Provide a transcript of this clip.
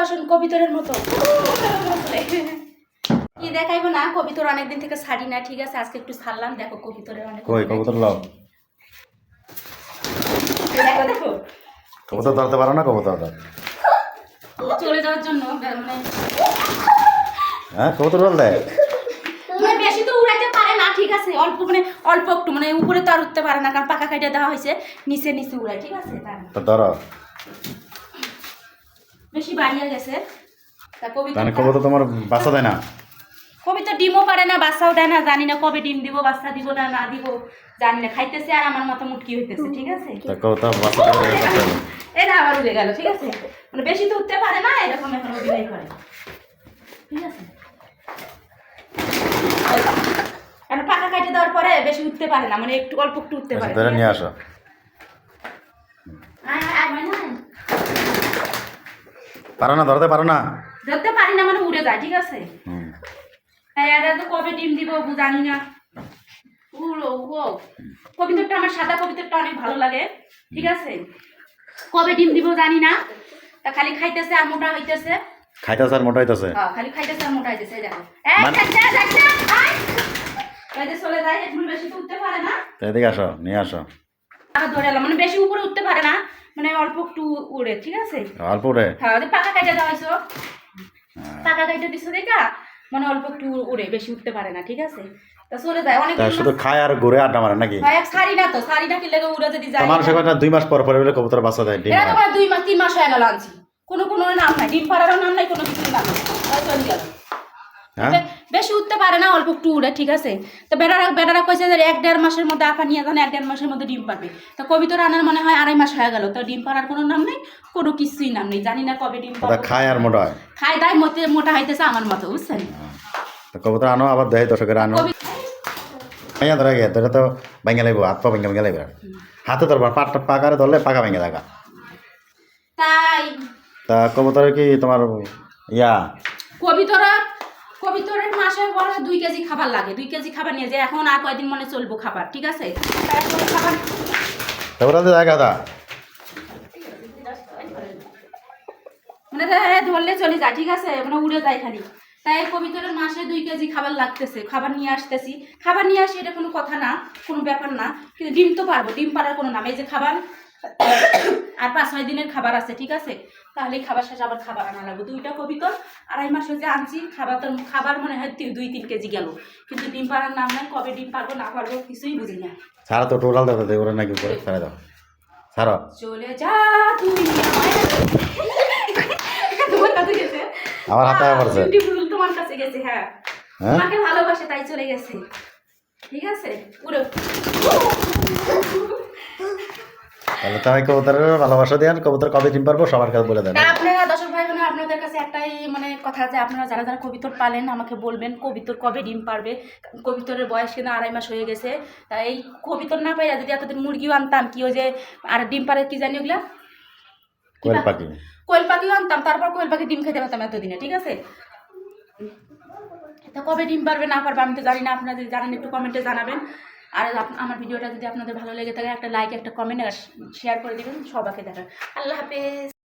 ভালোবাসুন কবিতরের মতো। কি দেখাইবো না কবিতর অনেকদিন থেকে ছাড়ি না ঠিক আছে? আজকে একটু ছাড়লাম দেখো কবিতরের অনেক কই কবুতর লাও। দেখো দেখো। কবুতর ধরতে পারো না কবুতর ধর। চলে যাওয়ার জন্য মানে হ্যাঁ কবুতর বল দেয় মানে বেশি তো উড়াইতে পারে না ঠিক আছে? অল্প মানে অল্প একটু মানে উপরে তো আর উঠতে পারে না কারণ পাকা কাইটা দেওয়া হয়েছে নিচে নিচে উড়ায় ঠিক আছে? ধরো। বাড়িয়ে গেছে। তা কবিতা তাহলে কবুতর তোমার বাচ্চা দেয় না। কবিতা ডিমও পারে না বাচ্চাও দেয় না জানি না কবে ডিম দিব বাচ্চা দিব না না দিব জানি না খাইতেছে আর আমার মতো মুটকি হইতেছে ঠিক আছে? তা। এটা আবার উড়ে গেল ঠিক আছে? মানে বেশি তো উঠতে পারে না এরকম এখন করে। ঠিক আছে? কারণ পাকা কাটে দেওয়ার পরে বেশি উঠতে পারে না মানে একটু অল্প একটু উঠতে পারে আচ্ছা, ঠিক নিয়ে? আসো। পারো না ধরতে পারো না। ধরতে পারি না মানে উড়ে যায় ঠিক আছে। তাই এটা তো কবে ডিম দিব জানি না। উড়ো ও কবিতাটা আমার সাদা কবিতাটা অনেক ভালো লাগে ঠিক আছে? কবে ডিম দিব জানি না। তা খালি খাইতেছে আর মোটা হইতেছে। খাইতেছে আর মোটা হইতেছে। হ্যাঁ, খালি খাইতেছে আর মোটা হইতেছে দেখো। এই মানে- যাচ্ছে, যাচ্ছে, আয়। চলে যায় এখন বেশি তো উঠতে পারে না। তো এদিকে আসো নিয়ে আসো। আবার ধরে এলাম মানে বেশি উপরে উঠতে পারে না। মানে অল্প একটু উড়ে ঠিক আছে? অল্প উঠে হ্যাঁ পাকা কাইটা দেওয়া হয়েছো পাকা কাইটা দিছো দেখা মানে অল্প একটু উড়ে বেশি উঠতে পারে না ঠিক আছে? তা চলে যায় অনেক শুধু খায় আর ঘুরে আড্ডা মারে নাকি? হয় এক শাড়ি না তো শাড়ি না কিনলে উড়ে যদি যায়। কথা দুই মাস পর পরে বলে কবুতর বাচ্চা দেয় ডিম দুই মাস তিন মাস হয়ে গেল আনছি। কোনো কোনো নাম নাই ডিম পাড়ারও নাম নাই কোনো কিছু নাম নাই। চলে গেল। হ্যাঁ? বেশি উঠতে পারে না অল্প একটু উড়ে ঠিক আছে? তো বেড়ারা বেড়ারা কইছে যে এক দেড় মাসের মধ্যে আপা নিয়ে যান এক দেড় মাসের মধ্যে ডিম পারবে। তো কবিতর আনার মনে হয় আড়াই মাস হয়ে গেল তো ডিম পাড়ার কোনো নাম নেই? কোনো কিছুই নাম নেই জানি না কবে ডিম খায় আর মোটা হয়। খাই দায় মতে মোটা হইতেছে আমার মতো বুঝছেন? তো কবুতর আনো আবার দেয় দর্শকের আনো ভাইয়া ধরে গে ধরে তো ভেঙে লাগবো হাত পা ভেঙে ভেঙে লাগবে। হাতে ধরবা পাটা পাকারে ধরলে পাকা ভেঙে থাকা তাই। তা কবুতরের কি তোমার ইয়া? কবিতরা কবিতরের মাসে বড় দুই কেজি খাবার লাগে। দুই কেজি খাবার নিয়ে যায়। এখন আর কয়দিন মনে চলবো খাবার ঠিক আছে? খাবার মানে ধরলে চলে যায় ঠিক আছে? মানে উড়ে যায় খালি। তাই কবিতরের মাসে দুই কেজি খাবার লাগতেছে। খাবার নিয়ে আসতেছি। খাবার নিয়ে আসি এটা কোনো কথা না কোনো ব্যাপার না। কিন্তু ডিম তো পারব ডিম পারার কোনো নাম। এই যে খাবার আর পাঁচ ছয় দিনের খাবার আছে ঠিক আছে? তাহলে খাবার শেষে আবার খাবার আনা লাগবে। দুইটা কবিতর আড়াই মাসে যে আনছি খাবার তো খাবার মনে হয় দুই তিন কেজি গেল। কিন্তু ডিম পাড়ার নাম নাই কবে ডিম পারব না পারব কিছুই বুঝি না। ছাড়া তো টোটাল দাও ওরা নাকি দাও। চলে যা তুই তোমার কাছে গেছে? আমার হাতে পড়ছে। বিউটিফুল তোমার কাছে গেছে হ্যাঁ। হ্যাঁ? তোমাকে ভালোবাসে তাই চলে গেছে। ঠিক আছে? পুরো তাহলে তাই কবুতরের ভালোবাসা দেন কবুতর কবে ডিম পারব সবার কাছে বলে দেন। আপনারা দর্শক ভাই বোনেরা আপনাদের কাছে একটাই মানে কথা আছে আপনারা যারা যারা কবিতর পালেন আমাকে বলবেন কবিতর কবে ডিম পারবে। কবিতরের বয়স কিন্তু আড়াই মাস হয়ে গেছে। এই কবিতর না পাই যদি এতদিন মুরগিও আনতাম কি ওই যে আর ডিম পারে কি জানি ওগুলা? কোয়েল পাখি কোয়েল পাখিও আনতাম তারপর কোয়েল পাখি ডিম খেতে পারতাম এতদিনে ঠিক আছে? তা কবে ডিম পারবে না পারবে আমি তো জানি না আপনারা যদি জানেন একটু কমেন্টে জানাবেন। আর আমার ভিডিওটা যদি আপনাদের ভালো লেগে থাকে, একটা লাইক একটা কমেন্ট আর শেয়ার করে দেবেন, সবাইকে দেখার। আল্লাহ হাফেজ।